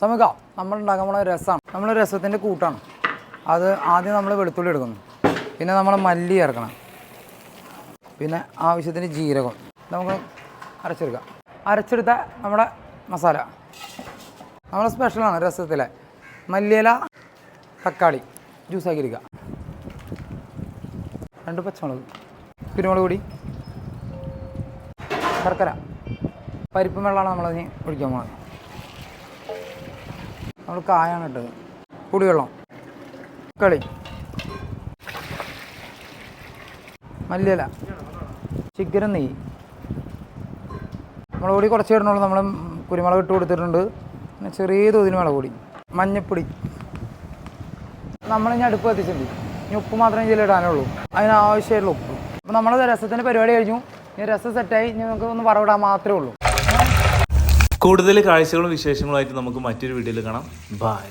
സമീക നമ്മൾ ഉണ്ടാക്കുമ്പോൾ രസമാണ് നമ്മൾ രസത്തിന്റെ കൂട്ടാണ്. അത് ആദ്യം നമ്മൾ വെളുത്തുള്ളി എടുക്കുന്നു. പിന്നെ നമ്മൾ മല്ലി ഇറക്കണം പിന്നെ ആവശ്യത്തിന് ജീരകം. നമുക്ക് അരച്ചെടുക്കാം. അരച്ചെടുത്ത നമ്മുടെ മസാല. നമ്മുടെ സ്പെഷ്യലാണ് രസത്തിലെ. മല്ലിയില തക്കാളി ജ്യൂസാക്കി എടുക്കുക. രണ്ട് പച്ചമുളക് കുരുമുളക് പൊടി ശർക്കര. പരിപ്പും വെള്ളമാണ് നമ്മളതിന് ഒഴിക്കാൻ പോകുന്നത് നമ്മൾ കായാണ് ഇട്ടത്. കുടിവെള്ളം കളി. മല്ലിയില. ചിക്കനും നെയ്യ്. മുളക് പൊടി കുറച്ച് ഇടണുള്ളൂ. നമ്മൾ കുരുമുളക് ഇട്ട് കൊടുത്തിട്ടുണ്ട്. പിന്നെ ചെറിയ തോതിന് മുളക് പൊടി. മഞ്ഞപ്പൊടി. നമ്മളിനി അടുപ്പ് കത്തിച്ചിട്ടുണ്ട്. ഇനി ഉപ്പ് മാത്രമേ ഇതിൽ ഇടാനുള്ളൂ. അതിനാവശ്യമായിട്ടുള്ള ഉപ്പ്. അപ്പോൾ നമ്മൾ രസത്തിന്റെ പരിപാടി കഴിഞ്ഞു. ഇനി രസം സെറ്റായി ഇനി നമുക്ക് ഒന്ന് വറവിടാൻ മാത്രമേ ഉള്ളൂ. കൂടുതൽ കാഴ്ചകളും വിശേഷങ്ങളുമായിട്ട് നമുക്ക് മറ്റൊരു വീഡിയോയിൽ കാണാം. ബൈ